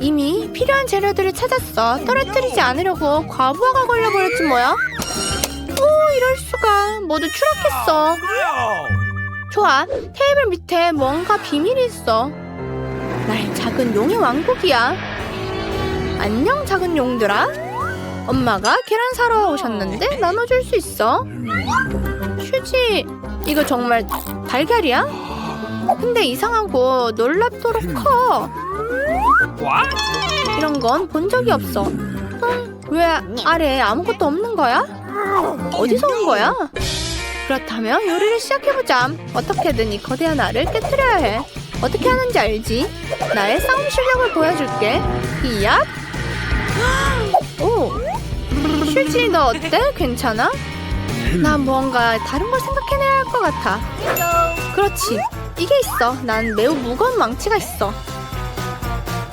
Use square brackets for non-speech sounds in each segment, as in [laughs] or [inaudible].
이미 필요한 재료들을 찾았어. 떨어뜨리지 않으려고 과부하가 걸려버렸지 뭐야? 오, 이럴 수가. 모두 추락했어. 좋아. 테이블 밑에 뭔가 비밀이 있어. 나의 작은 용의 왕국이야. 안녕, 작은 용들아. 엄마가 계란 사러 오셨는데 나눠줄 수 있어. 휴지, 이거 정말 달걀이야? 근데 이상하고 놀랍도록 커. 이런 건 본 적이 없어. 응, 왜 아래에 아무것도 없는 거야? 어디서 온 거야? 그렇다면 요리를 시작해보자. 어떻게든 이 거대한 알을 깨뜨려야 해. 어떻게 하는지 알지? 나의 싸움 실력을 보여줄게. 이야! 오! 휴지 너 어때? 괜찮아? 나 뭔가 다른 걸 생각해내야 할 것 같아. 그렇지. 이게 있어. 난 매우 무거운 망치가 있어.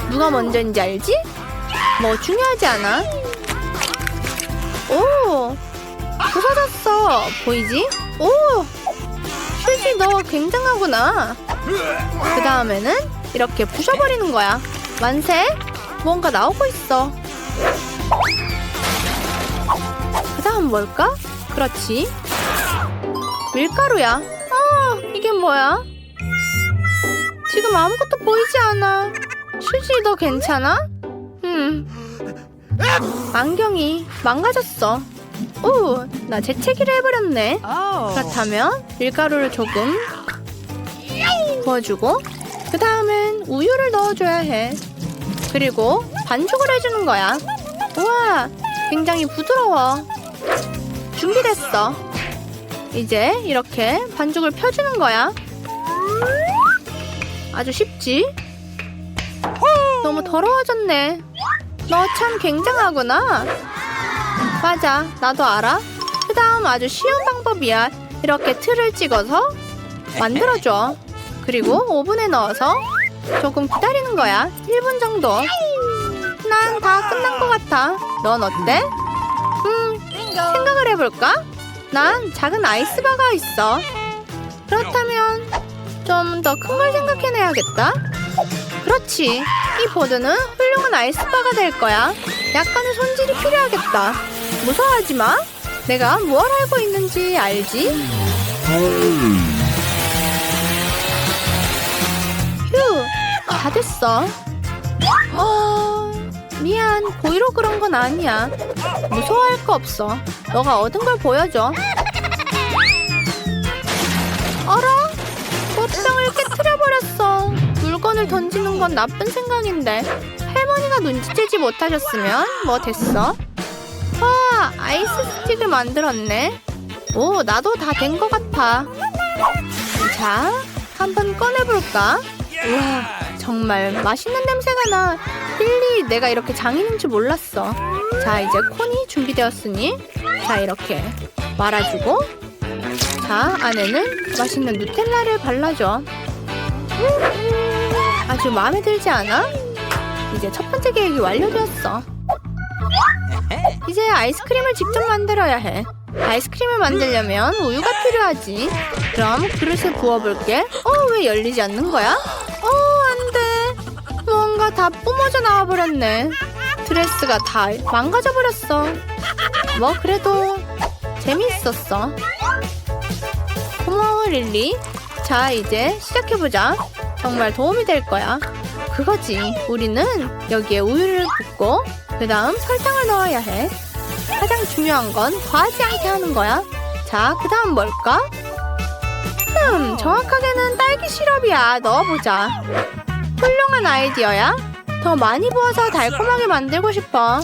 누가 먼저인지 알지? 뭐 중요하지 않아. 오! 부서졌어. 보이지? 오! 휴지 너 굉장하구나. 그 다음에는 이렇게 부셔버리는 거야. 만세! 뭔가 나오고 있어. 그 다음 뭘까? 그렇지. 밀가루야. 아, 이게 뭐야? 지금 아무것도 보이지 않아. 너 괜찮아? 음. 안경이 망가졌어. 오, 나 재채기를 해버렸네. 그렇다면 밀가루를 조금 부어주고 그 다음엔 우유를 넣어줘야 해. 그리고 반죽을 해주는 거야. 우와, 굉장히 부드러워. 준비됐어. 이제 이렇게 반죽을 펴주는 거야. 아주 쉽지? 너무 더러워졌네. 너 참 굉장하구나. 맞아, 나도 알아. 그 다음 아주 쉬운 방법이야. 이렇게 틀을 찍어서 만들어줘. 그리고 오븐에 넣어서 조금 기다리는 거야. 1분 정도. 난 다 끝난 것 같아. 넌 어때? 음, 생각을 해볼까? 난 작은 아이스바가 있어. 그렇다면 좀 더 큰 걸 생각해내야겠다. 그렇지. 이 보드는 훌륭한 아이스바가 될 거야. 약간의 손질이 필요하겠다. 무서워하지 마. 내가 뭘 알고 있는지 알지? 휴, 다 됐어. 어, 미안. 고의로 그런 건 아니야. 무서워할 거 없어. 너가 얻은 걸 보여줘. 물건을 던지는 건 나쁜 생각인데 할머니가 눈치채지 못하셨으면 뭐 됐어? 와, 아이스 스틱을 만들었네. 오, 나도 다 된 것 같아. 자, 한번 꺼내볼까? 우와, 정말 맛있는 냄새가 나. 릴리, 내가 이렇게 장인인 줄 몰랐어. 자, 이제 콘이 준비되었으니, 자, 이렇게 말아주고, 자, 안에는 맛있는 누텔라를 발라줘. 아주 마음에 들지 않아? 이제 첫 번째 계획이 완료되었어. 이제 아이스크림을 직접 만들어야 해. 아이스크림을 만들려면 우유가 필요하지. 그럼 그릇에 부어볼게. 어, 왜 열리지 않는 거야? 어, 안 돼. 뭔가 다 뿜어져 나와버렸네. 드레스가 다 망가져 버렸어. 뭐, 그래도 재미있었어. 고마워, 릴리. 자, 이제 시작해보자. 정말 도움이 될 거야. 그거지. 우리는 여기에 우유를 붓고 그 다음 설탕을 넣어야 해. 가장 중요한 건 과하지 않게 하는 거야. 자, 그 다음 뭘까? 음, 정확하게는 딸기 시럽이야. 넣어보자. 훌륭한 아이디어야. 더 많이 부어서 달콤하게 만들고 싶어.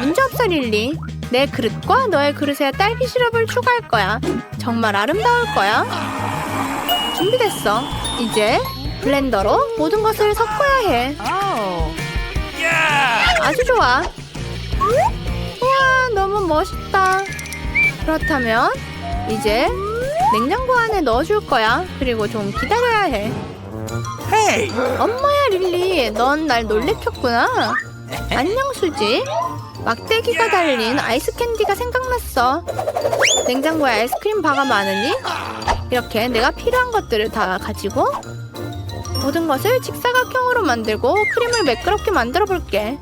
문제 없어, 릴리. 내 그릇과 너의 그릇에 딸기 시럽을 추가할 거야. 정말 아름다울 거야. 준비됐어. 이제 블렌더로 모든 것을 섞어야 해. 아주 좋아. 우와, 너무 멋있다. 그렇다면 이제 냉장고 안에 넣어줄 거야. 그리고 좀 기다려야 해. 엄마야 릴리, 넌 날 놀래켰구나. [laughs] 안녕 수지. 막대기가 달린 아이스 캔디가 생각났어. 냉장고에 아이스크림 바가 많으니 이렇게 내가 필요한 것들을 다 가지고 모든 것을 직사각형으로 만들고 크림을 매끄럽게 만들어 볼게.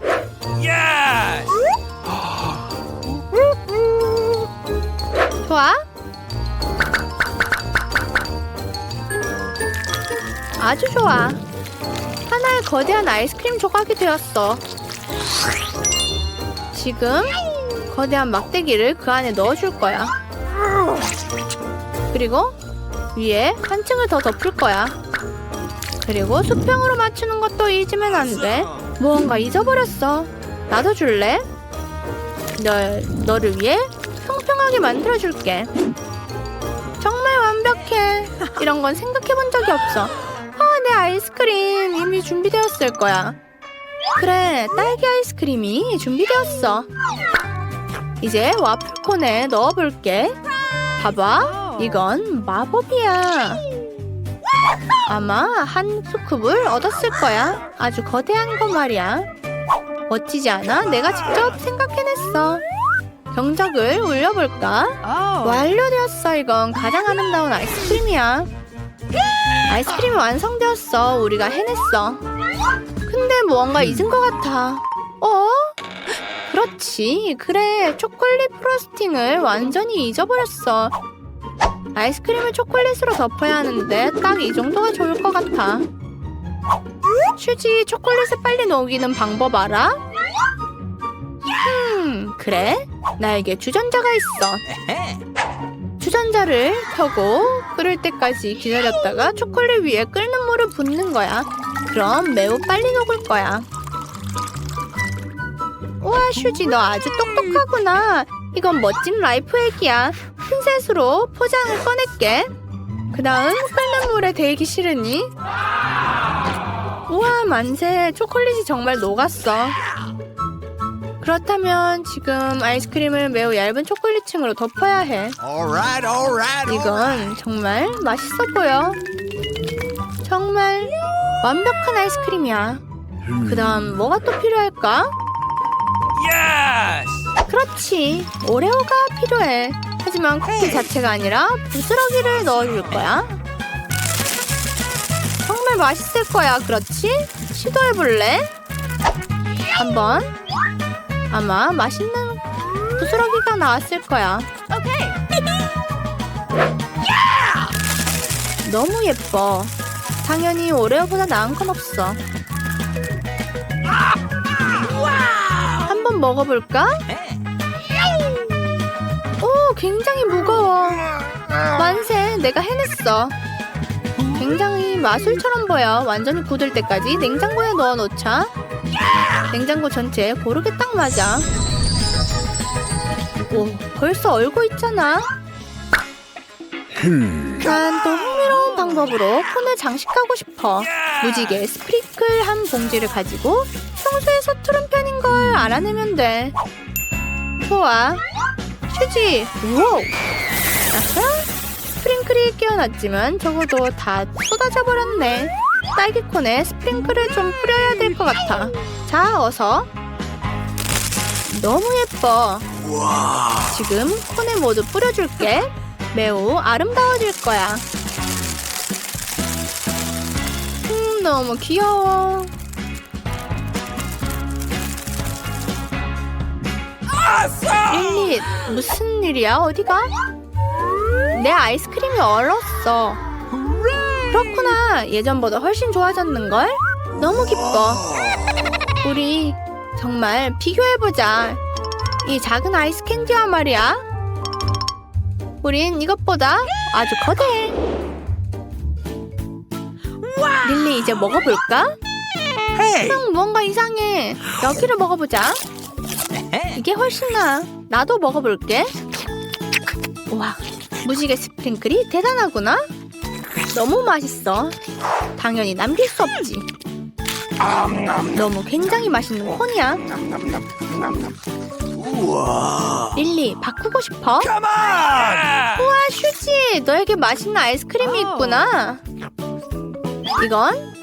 좋아? 아주 좋아. 하나의 거대한 아이스크림 조각이 되었어. 지금 거대한 막대기를 그 안에 넣어줄 거야. 그리고 위에 한 층을 더 덮을 거야. 그리고 수평으로 맞추는 것도 잊으면 안 돼. 무언가 잊어버렸어. 나도 줄래? 널, 너를 위해 평평하게 만들어줄게. 정말 완벽해. 이런 건 생각해 본 적이 없어. 아, 내 아이스크림 이미 준비되었을 거야. 그래, 딸기 아이스크림이 준비되었어. 이제 와플콘에 넣어볼게. 봐봐, 이건 마법이야. 아마 한 스쿱을 얻었을 거야. 아주 거대한 거 말이야. 멋지지 않아? 내가 직접 생각해냈어. 경적을 울려볼까? 완료되었어. 이건 가장 아름다운 아이스크림이야. 아이스크림이 완성되었어. 우리가 해냈어. 근데 무언가 잊은 것 같아. 어? 그렇지. 그래. 초콜릿 프로스팅을 완전히 잊어버렸어. 아이스크림을 초콜릿으로 덮어야 하는데 딱 이 정도가 좋을 것 같아. 슈지 초콜릿을 빨리 녹이는 방법 알아? 음, 그래? 나에게 주전자가 있어. 주전자를 켜고 끓을 때까지 기다렸다가 초콜릿 위에 끓는 물을 붓는 거야. 그럼 매우 빨리 녹을 거야. 우와, 슈지 너 아주 똑똑하구나. 이건 멋진 라이프 액이야. 핀셋으로 포장을 꺼낼게. 그 다음 끓는 물에 데이기 싫으니? 우와, 만세. 초콜릿이 정말 녹았어. 그렇다면 지금 아이스크림을 매우 얇은 초콜릿층으로 덮어야 해. 이건 정말 맛있어 보여. 정말 완벽한 아이스크림이야. 그 다음 뭐가 또 필요할까? 그렇지. 오레오가 필요해. 하지만 쿠키 자체가 아니라 부스러기를 넣어줄 거야. 정말 맛있을 거야. 그렇지? 시도해볼래? 한번. 아마 맛있는 부스러기가 나왔을 거야. [laughs] 너무 예뻐. 당연히 오레오보다 나은 건 없어. 한번 먹어볼까? 오, 굉장히 무거워. 만세, 내가 해냈어. 굉장히 마술처럼 보여. 완전히 굳을 때까지 냉장고에 넣어놓자. 냉장고 전체에 고르게 딱 맞아. 오, 벌써 얼고 있잖아. 난 또 흥미로운 방법으로 폰을 장식하고 싶어. 무지개 스프링클 한 봉지를 가지고 평소에 서투른 편인 걸 알아내면 돼. 좋아. 휴지. 우와. 아하. 스프링클이 끼어났지만 적어도 다 쏟아져 버렸네. 딸기콘에 스프링클을 좀 뿌려야 될 것 같아. 자, 어서. 너무 예뻐. 지금 콘에 모두 뿌려줄게. 매우 아름다워질 거야. 음, 너무 귀여워. 릴리, 무슨 일이야? 어디가? 내 아이스크림이 얼었어. 그렇구나. 예전보다 훨씬 좋아졌는걸? 너무 기뻐. 우리 정말 비교해보자. 이 작은 아이스 캔디와 말이야. 우린 이것보다 아주 거대해. 릴리 이제 먹어볼까? Hey! 음, 뭔가 이상해. 여기를 먹어보자. 이게 훨씬 나아. 나도 먹어볼게. 와, 무지개 스프링클이 대단하구나. 너무 맛있어. 당연히 남길 수 없지. 너무 굉장히 맛있는 콘이야. 릴리, 바꾸고 싶어? On! 우와, 슈지, 너에게 맛있는 아이스크림이 있구나. 이건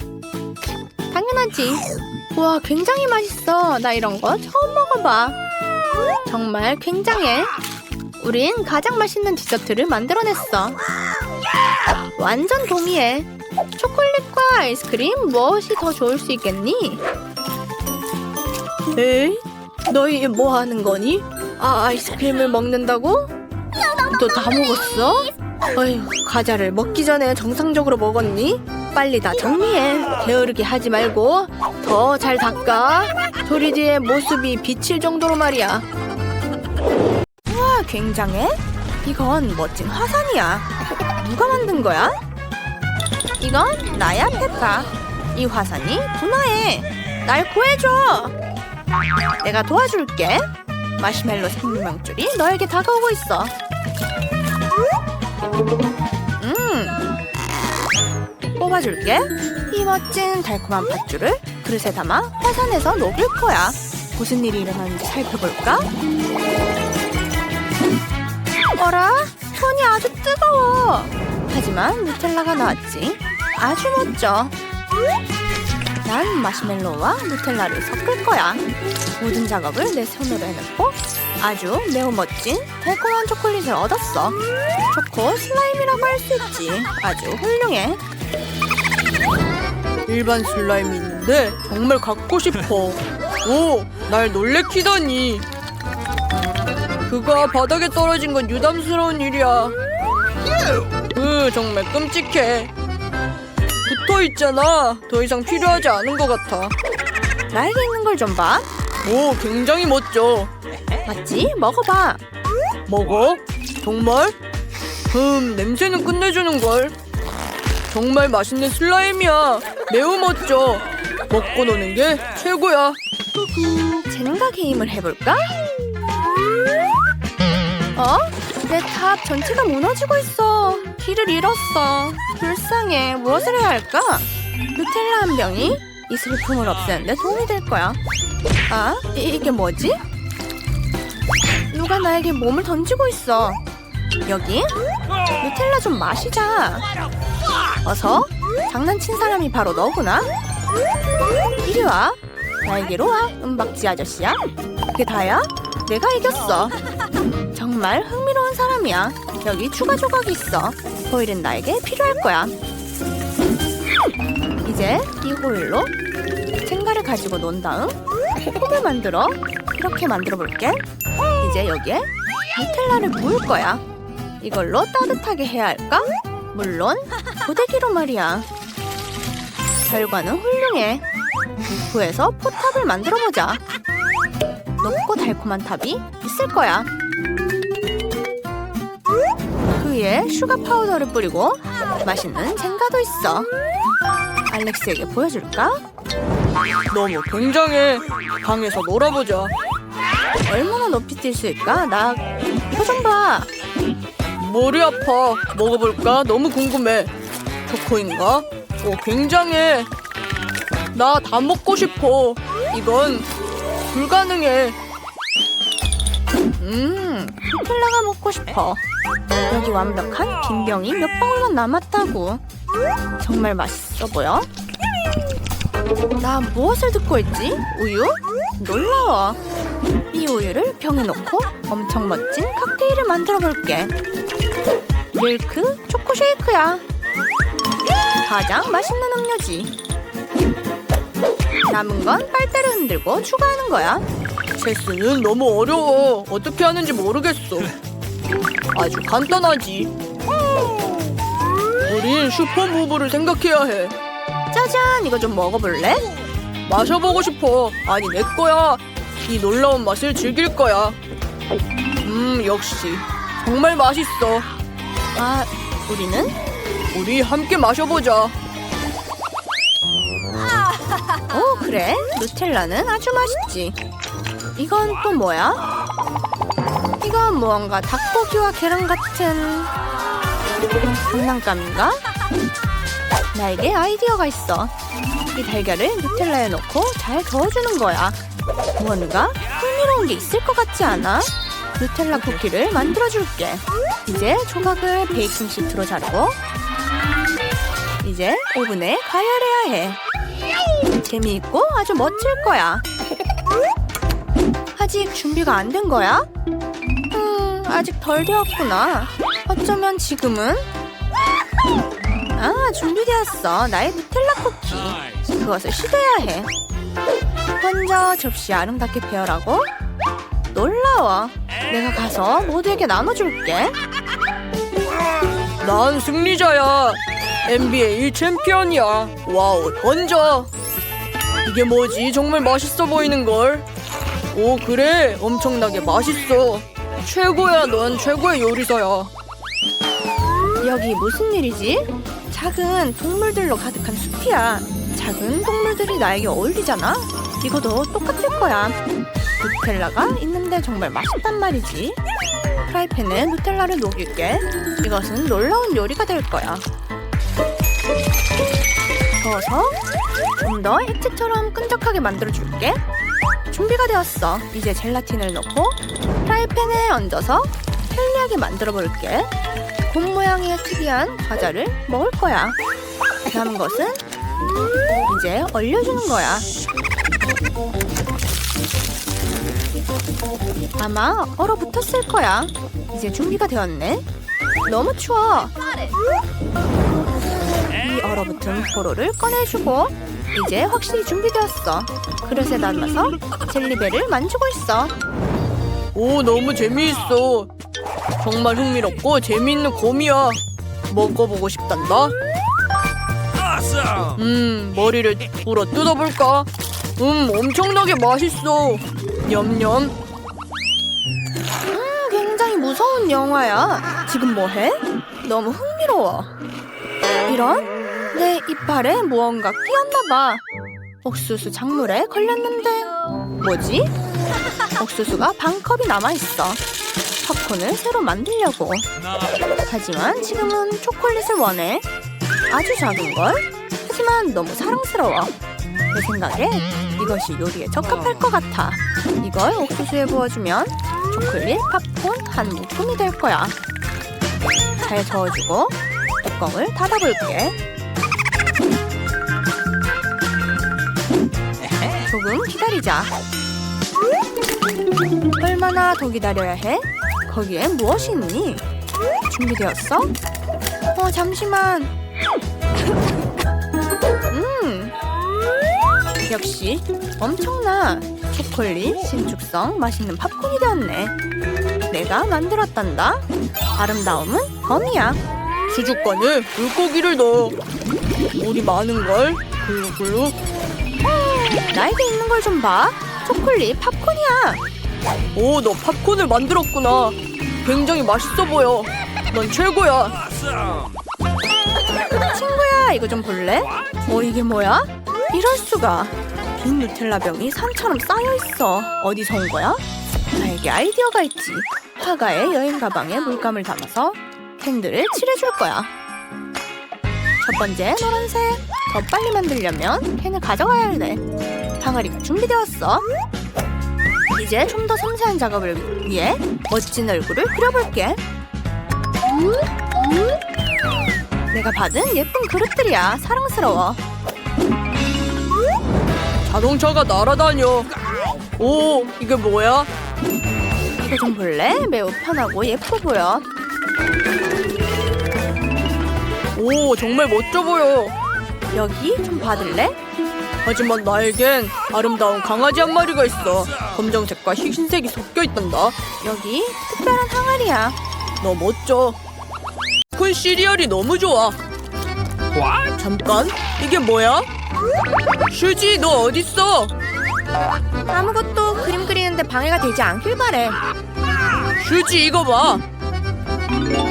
당연하지. 우와, 굉장히 맛있어. 나 이런 거 처음 먹어봐. 정말 굉장해. 우린 가장 맛있는 디저트를 만들어냈어. 완전 동의해. 초콜릿과 아이스크림 무엇이 더 좋을 수 있겠니? 에이, 너희 뭐 하는 거니? 아, 아이스크림을 먹는다고? 너 다 먹었어? 어휴, 과자를 먹기 전에 정상적으로 먹었니? 빨리 다 정리해. 게으르게 하지 말고 더 잘 닦아. 조리디의 모습이 비칠 정도로 말이야. 우와, 굉장해? 이건 멋진 화산이야. 누가 만든 거야? 이건 나야, 페파. 이 화산이 분화해. 날 구해줘. 내가 도와줄게. 마시멜로 생명줄이 너에게 다가오고 있어. 음. 뽑아줄게. 이 멋진 달콤한 팥줄을 그릇에 담아 화산에서 녹일 거야. 무슨 일이 일어나는지 살펴볼까? 어라? 손이 아주 뜨거워. 하지만 누텔라가 나왔지. 아주 멋져. 난 마시멜로우와 누텔라를 섞을 거야. 모든 작업을 내 손으로 해놓고 아주 매우 멋진 달콤한 초콜릿을 얻었어. 초코 슬라임이라고 할 수 있지. 아주 훌륭해. 일반 슬라임이 있는데 정말 갖고 싶어. 오, 날 놀래키다니. 그가 바닥에 떨어진 건 유담스러운 일이야. 으, 정말 끔찍해. 붙어 있잖아. 더 이상 필요하지 않은 것 같아. 나에게 있는 걸 좀 봐. 오, 굉장히 멋져. 맞지? 먹어봐. 먹어? 정말? 음, 냄새는 끝내주는 걸. 정말 맛있는 슬라임이야. 매우 멋져. 먹고 노는 게 최고야. 젠가 게임을 해볼까? 어? 내 탑 전체가 무너지고 있어. 길을 잃었어. 불쌍해. 무엇을 해야 할까? 누텔라 한 병이 이 슬픔을 없애는데 도움이 될 거야. 아? 이, 이게 뭐지? 누가 나에게 몸을 던지고 있어. 여기? 누텔라 좀 마시자. 어서. 장난친 사람이 바로 너구나. 이리 와. 나에게로 와, 은박지 아저씨야. 그게 다야? 내가 이겼어. 정말 흥미로운 사람이야. 여기 추가 조각이 있어. 호일은 나에게 필요할 거야. 이제 이 호일로 생가를 가지고 논 다음 폼을 만들어 이렇게 만들어 볼게. 이제 여기에 누텔라를 부을 거야. 이걸로 따뜻하게 해야 할까? 물론 고데기로 말이야. 결과는 훌륭해. 부에서 포탑을 만들어 보자. 높고 달콤한 탑이 있을 거야. 그 위에 슈가 파우더를 뿌리고 맛있는 젠가도 있어. 알렉스에게 보여줄까? 너무 굉장해. 방에서 놀아보자. 얼마나 높이 뛸 수 있을까? 나좀 봐. 머리 아파. 먹어볼까? 너무 궁금해. 초코인가? 오, 굉장해. 나 다 먹고 싶어. 이건 불가능해. 음, 누텔라가 먹고 싶어. 여기 완벽한 긴 병이 몇 방울만 남았다고. 정말 맛있어 보여. 나 무엇을 듣고 있지? 우유? 놀라워. 이 우유를 병에 넣고 엄청 멋진 칵테일을 만들어 볼게. 밀크 초코 쉐이크야. 가장 맛있는 음료지. 남은 건 빨대를 흔들고 추가하는 거야. 체스는 너무 어려워. 어떻게 하는지 모르겠어. 아주 간단하지. 우린 슈퍼무브를 생각해야 해. 짜잔, 이거 좀 먹어볼래? 마셔보고 싶어. 아니, 내 거야. 이 놀라운 맛을 즐길 거야. 음, 역시. 정말 맛있어. 아, 우리는? 우리 함께 마셔보자. 오, 그래. 누텔라는 아주 맛있지. 이건 또 뭐야? 이건 무언가 닭고기와 계란 같은 장난감인가? 나에게 아이디어가 있어. 이 달걀을 누텔라에 넣고 잘 저어주는 거야. 무언가 흥미로운 게 있을 것 같지 않아? 누텔라 쿠키를 만들어줄게. 이제 조각을 베이킹 시트로 자르고 이제 오븐에 가열해야 해. 재미있고 아주 멋질 거야. 아직 준비가 안 된 거야? 음, 아직 덜 되었구나. 어쩌면 지금은 아, 준비되었어. 나의 누텔라 쿠키. 그것을 시도해야 해. 먼저 접시 아름답게 배열하고 놀라워. 내가 가서 모두에게 나눠줄게. 난 승리자야. NBA 챔피언이야. 와우, 던져. 이게 뭐지? 정말 맛있어 보이는 걸. 오, 그래. 엄청나게 맛있어. 최고야. 넌 최고의 요리사야. 여기 무슨 일이지? 작은 동물들로 가득한 숲이야. 작은 동물들이 나에게 어울리잖아. 이거도 똑같을 거야. 누텔라가 있는데 정말 맛있단 말이지. 프라이팬에 누텔라를 녹일게. 이것은 놀라운 요리가 될 거야. 저어서 좀 더 액체처럼 끈적하게 만들어줄게. 준비가 되었어. 이제 젤라틴을 넣고 프라이팬에 얹어서 편리하게 만들어 볼게. 곰 모양의 특이한 과자를 먹을 거야. 남은 것은 이제 얼려주는 거야. 아마 얼어붙었을 거야. 이제 준비가 되었네. 너무 추워. 이 얼어붙은 포로를 꺼내주고 이제 확실히 준비되었어. 그릇에 담아서 젤리벨을 만지고 있어. 오, 너무 재미있어. 정말 흥미롭고 재미있는 곰이야. 먹어보고 싶단다. Awesome! 음, 머리를 불어 뜯어볼까? 음, 엄청나게 맛있어. 냠냠. 음, 굉장히 무서운 영화야. 지금 뭐해? 너무 흥미로워. 이런? 내 이빨에 무언가 끼었나 봐. 옥수수 작물에 걸렸는데 뭐지? 옥수수가 반 컵이 남아 있어. 팝콘을 새로 만들려고. 하지만 지금은 초콜릿을 원해. 아주 작은 걸. 하지만 너무 사랑스러워. 내 생각에 이것이 요리에 적합할 것 같아. 이걸 옥수수에 부어주면 초콜릿 팝콘 한 묶음이 될 거야. 잘 저어주고 뚜껑을 닫아볼게. 조금 기다리자. 얼마나 더 기다려야 해? 거기엔 무엇이 있니? 준비되었어? 어, 잠시만. 역시 엄청나. 초콜릿, 신축성, 맛있는 팝콘이 되었네. 내가 만들었단다. 아름다움은 범이야. 수족관에 물고기를 넣어. 물이 많은걸. 글루글루. 나에게 있는 걸 좀 봐. 초콜릿, 팝콘이야. 오, 너 팝콘을 만들었구나. 굉장히 맛있어 보여. 넌 최고야. 친구야, 이거 좀 볼래? 어, 이게 뭐야? 이럴 수가. 빈 누텔라 병이 산처럼 쌓여 있어. 어디서 온 거야? 나에게 아이디어가 있지. 화가의 여행 가방에 물감을 담아서 캔들을 칠해줄 거야. 첫 번째 노란색. 더 빨리 만들려면 캔을 가져가야 돼. 항아리가 준비되었어. 이제 좀 더 섬세한 작업을 위해 멋진 얼굴을 그려볼게. 내가 받은 예쁜 그릇들이야. 사랑스러워. 자동차가 날아다녀. 오, 이게 뭐야? 이거 좀 볼래? 매우 편하고 예뻐 보여. 오, 정말 멋져 보여. 여기 좀 받을래? 하지만 나에겐 아름다운 강아지 한 마리가 있어. 검정색과 흰색이 섞여 있단다. 여기 특별한 항아리야. 너 멋져. 큰 시리얼이 너무 좋아. What? 잠깐, 이게 뭐야? 슈지, 너 어딨어? 아무것도 그림 그리는데 방해가 되지 않길 바래. 슈지, 이거 봐.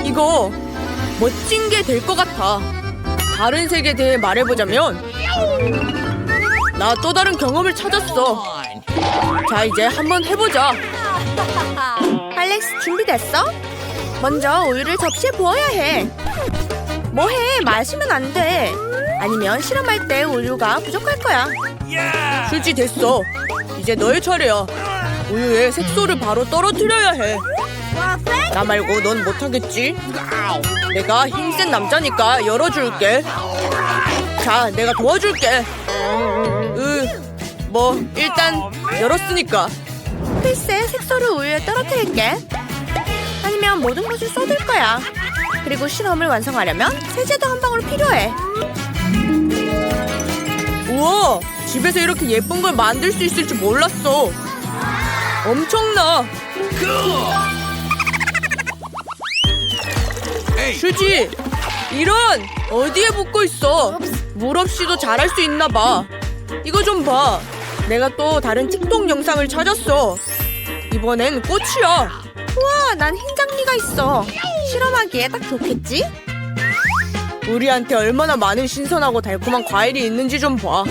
이거 멋진 게 될 것 같아. 다른 색에 대해 말해보자면, 나 또 다른 경험을 찾았어. 자, 이제 한번 해보자. [laughs] 알렉스 준비됐어? 먼저 우유를 접시에 부어야 해. 뭐해? 마시면 안 돼. 아니면 실험할 때 우유가 부족할 거야. 휴지 됐어. 이제 너의 차례야. 우유에 색소를 바로 떨어뜨려야 해. 나 말고 넌 못하겠지? 내가 힘센 남자니까 열어줄게. 자, 내가 도와줄게. 으, 뭐 일단 열었으니까. 글쎄 색소를 우유에 떨어뜨릴게. 아니면 모든 것을 쏟을 거야. 그리고 실험을 완성하려면 세제도 한 방울 필요해. 우와, 집에서 이렇게 예쁜 걸 만들 수 있을 줄 몰랐어. 엄청나. 슈지, 이런 어디에 붙고 있어? 물 없이도 잘할 수 있나 봐. 이거 좀 봐. 내가 또 다른 틱톡 영상을 찾았어. 이번엔 꽃이야. 우와, 난 흰장미가 있어. 실험하기에 딱 좋겠지? 우리한테 얼마나 많은 신선하고 달콤한 과일이 있는지 좀 봐.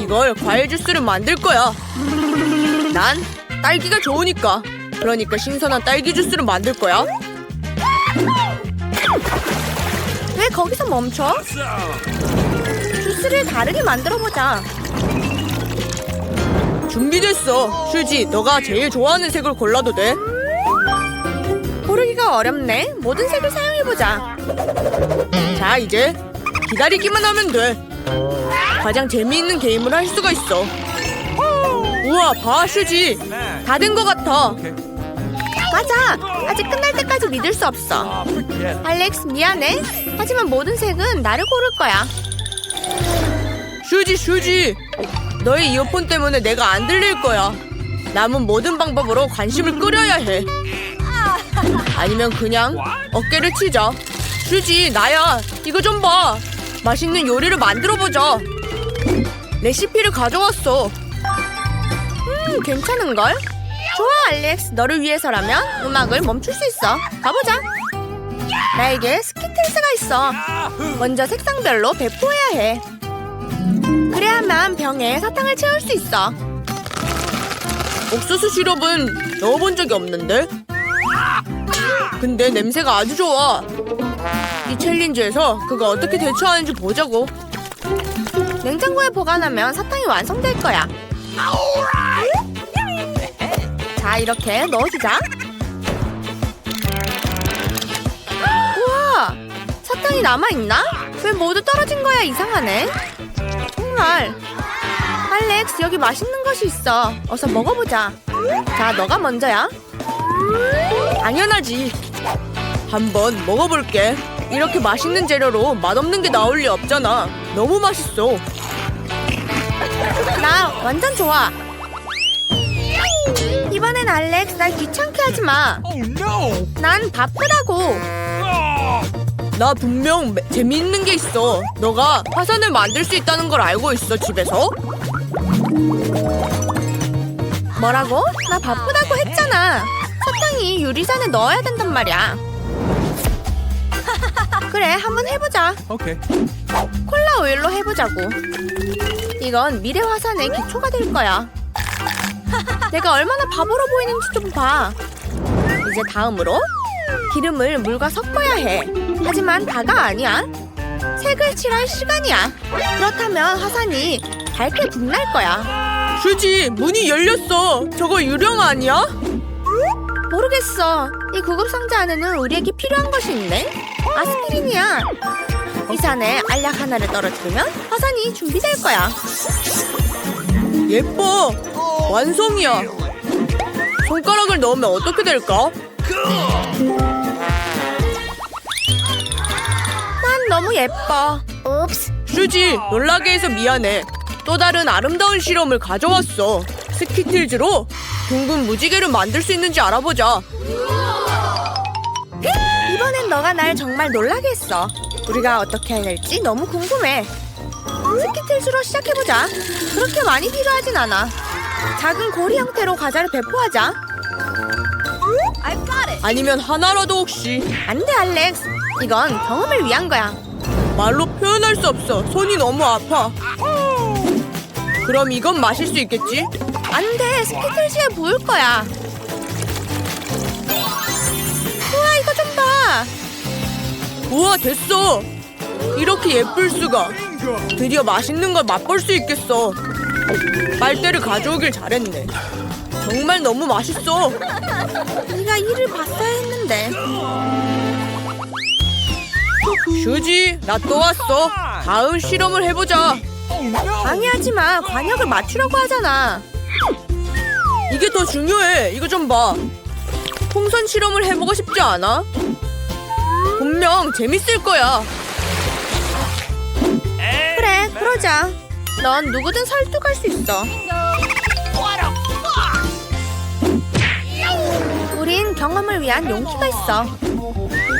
이걸 과일 주스를 만들 거야. 난 딸기가 좋으니까. 그러니까 신선한 딸기 주스를 만들 거야. 왜 거기서 멈춰? 주스를 다르게 만들어 보자. 준비됐어. 슈지, 너가 제일 좋아하는 색을 골라도 돼. 고르기가 어렵네. 모든 색을 사용해 보자. 자, 이제 기다리기만 하면 돼. 가장 재미있는 게임을 할 수가 있어. 우와, 봐, 슈지. 다 된 것 같아. 맞아. 아직 끝날 때까지 믿을 수 없어. 알렉스 미안해. 하지만 모든 색은 나를 고를 거야. 슈지, 슈지. 너의 이어폰 때문에 내가 안 들릴 거야. 남은 모든 방법으로 관심을 끌어야 해. 아니면 그냥 어깨를 치자. 슈지, 나야. 이거 좀 봐. 맛있는 요리를 만들어 보자. 레시피를 가져왔어. 음, 괜찮은 걸? 좋아, 알렉스. 너를 위해서라면 음악을 멈출 수 있어. 가보자. 나에게 스키틀스가 있어. 먼저 색상별로 배포해야 해. 그래야만 병에 사탕을 채울 수 있어. 옥수수 시럽은 넣어본 적이 없는데? 근데 냄새가 아주 좋아. 이 챌린지에서 그가 어떻게 대처하는지 보자고. 냉장고에 보관하면 사탕이 완성될 거야. 자, 이렇게 넣어주자. 우와! 사탕이 남아있나? 왜 모두 떨어진 거야? 이상하네. 정말. 알렉스, 여기 맛있는 것이 있어. 어서 먹어보자. 자, 너가 먼저야. 당연하지. 한번 먹어볼게. 이렇게 맛있는 재료로 맛없는 게 나올 리 없잖아. 너무 맛있어. 나 완전 좋아. 이번엔 알렉스, 날 귀찮게 하지 마. Oh no! 난 바쁘다고. 나 분명 매- 재미있는 게 있어. 너가 화산을 만들 수 있다는 걸 알고 있어, 집에서? 뭐라고? 나 바쁘다고 했잖아. 사탕이 유리잔에 넣어야 된단 말이야. [laughs] 그래, 한번 해보자. Okay. 콜라 오일로 해보자고. 이건 미래 화산의 기초가 될 거야. [laughs] 내가 얼마나 바보로 보이는지 좀 봐. 이제 다음으로 기름을 물과 섞어야 해. 하지만 다가 아니야. 색을 칠할 시간이야. 그렇다면 화산이 밝게 빛날 거야. 슈지, 문이 열렸어. 저거 유령 아니야? 모르겠어. 이 구급 상자 안에는 우리에게 필요한 것이 있네. 아스피린이야. 이 산에 알약 하나를 떨어뜨리면 화산이 준비될 거야. 예뻐. 완성이야. 손가락을 넣으면 어떻게 될까? 난 너무 예뻐. 옵스. 슈지, 놀라게 해서 미안해. 또 다른 아름다운 실험을 가져왔어. 스키틀즈로 둥근 무지개를 만들 수 있는지 알아보자. 이번엔 너가 날 정말 놀라게 했어. 우리가 어떻게 해야 할지 너무 궁금해. 스키틀스로 시작해보자. 그렇게 많이 필요하진 않아. 작은 고리 형태로 과자를 배포하자. 아니면 하나라도 혹시 안 돼, 알렉스. 이건 경험을 위한 거야. 말로 표현할 수 없어. 손이 너무 아파. 그럼 이건 마실 수 있겠지? 안 돼, 스키틀스에 부을 거야. 우와, 이거 좀 봐. 우와, 됐어. 이렇게 예쁠 수가. 드디어 맛있는 걸 맛볼 수 있겠어. 빨대를 가져오길 잘했네. 정말 너무 맛있어. 네가 이를 봤어야 했는데. 슈지, 나 또 왔어. 다음 실험을 해보자. 방해하지 마. 관역을 맞추려고 하잖아. 이게 더 중요해. 이거 좀 봐. 풍선 실험을 해보고 싶지 않아? 분명 재밌을 거야. 그래, 그러자. 넌 누구든 설득할 수 있어. 우린 경험을 위한 용기가 있어.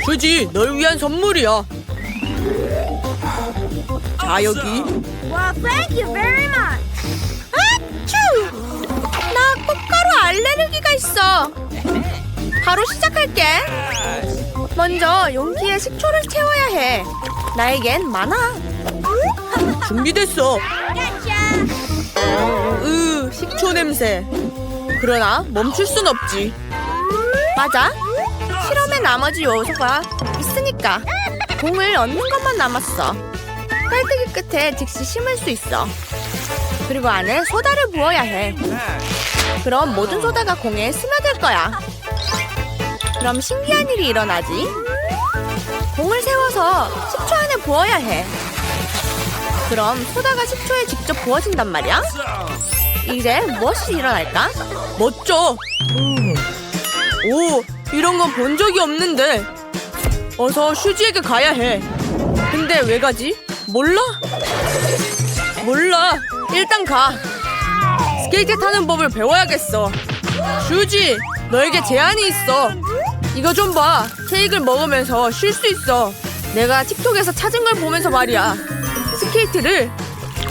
휴지, 널 위한 선물이야. 자, 여기. Well, thank you very much. 알레르기가 있어. 바로 시작할게. 먼저 용기에 식초를 채워야 해. 나에겐 많아. 준비됐어. 으, 식초 냄새. 그러나 멈출 순 없지. 맞아. 실험의 나머지 요소가 있으니까 공을 얻는 것만 남았어. 깔때기 끝에 즉시 심을 수 있어. 그리고 안에 소다를 부어야 해. 그럼 모든 소다가 공에 스며들 거야. 그럼 신기한 일이 일어나지. 공을 세워서 식초 안에 부어야 해. 그럼 소다가 식초에 직접 부어진단 말이야. 이제 무엇이 일어날까? 멋져. 오, 이런 건 본 적이 없는데. 어서 슈지에게 가야 해. 근데 왜 가지? 몰라? 몰라. 일단 가. 스케이트 타는 법을 배워야겠어. 슈지, 너에게 제안이 있어. 이거 좀 봐. 케이크를 먹으면서 쉴 수 있어. 내가 틱톡에서 찾은 걸 보면서 말이야. 스케이트를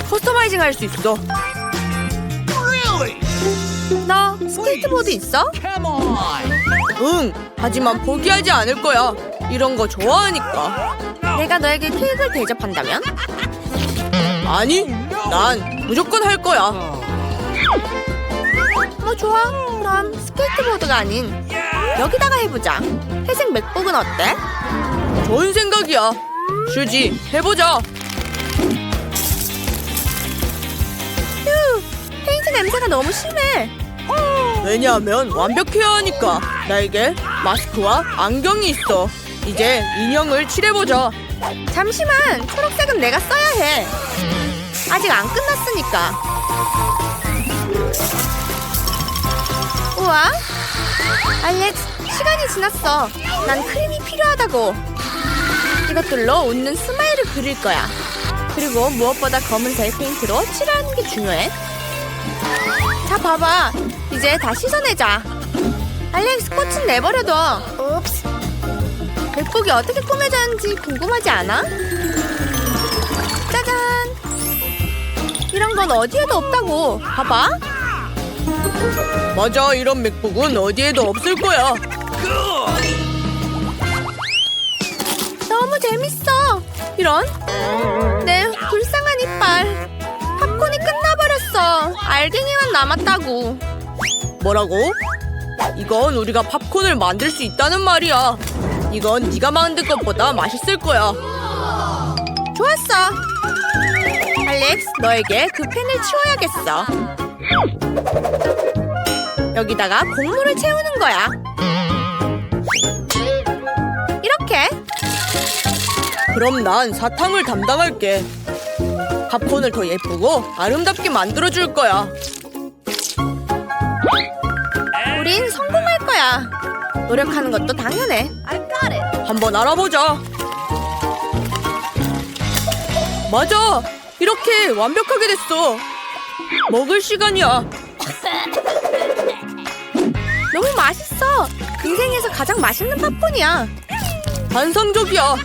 커스터마이징 할 수 있어. 너 스케이트보드 있어? 응, 하지만 포기하지 않을 거야. 이런 거 좋아하니까. 내가 너에게 케이크를 대접한다면? 아니, 난 무조건 할 거야. 뭐 좋아. 그럼 스케이트보드가 아닌 여기다가 해보자. 회색 맥북은 어때? 좋은 생각이야. 슈지, 해보자. 휴, 페인트 냄새가 너무 심해. 왜냐하면 완벽해야 하니까. 나에게 마스크와 안경이 있어. 이제 인형을 칠해보자. 잠시만, 초록색은 내가 써야 해. 아직 안 끝났으니까. 우와, 알렉스, 시간이 지났어. 난 크림이 필요하다고. 이것들로 웃는 스마일을 그릴 거야. 그리고 무엇보다 검은색 페인트로 칠하는 게 중요해. 자, 봐봐. 이제 다 씻어내자. 알렉스, 꽃은 내버려둬. 옵스. 백복이 어떻게 꾸며졌는지 궁금하지 않아? 이런 건 어디에도 없다고. 봐봐. 맞아, 이런 맥북은 어디에도 없을 거야. 너무 재밌어. 이런? 내 불쌍한 이빨. 팝콘이 끝나버렸어. 알갱이만 남았다고. 뭐라고? 이건 우리가 팝콘을 만들 수 있다는 말이야. 이건 네가 만든 것보다 맛있을 거야. 좋았어. 알렉스, 너에게 그 펜을 치워야겠어. 여기다가 곡물을 채우는 거야. 이렇게. 그럼 난 사탕을 담당할게. 팝콘을 더 예쁘고 아름답게 만들어줄 거야. 우린 성공할 거야. 노력하는 것도 당연해. 한번 알아보자. 맞아. 이렇게 완벽하게 됐어. 먹을 시간이야. 너무 맛있어. 인생에서 가장 맛있는 팝콘이야. 환상적이야.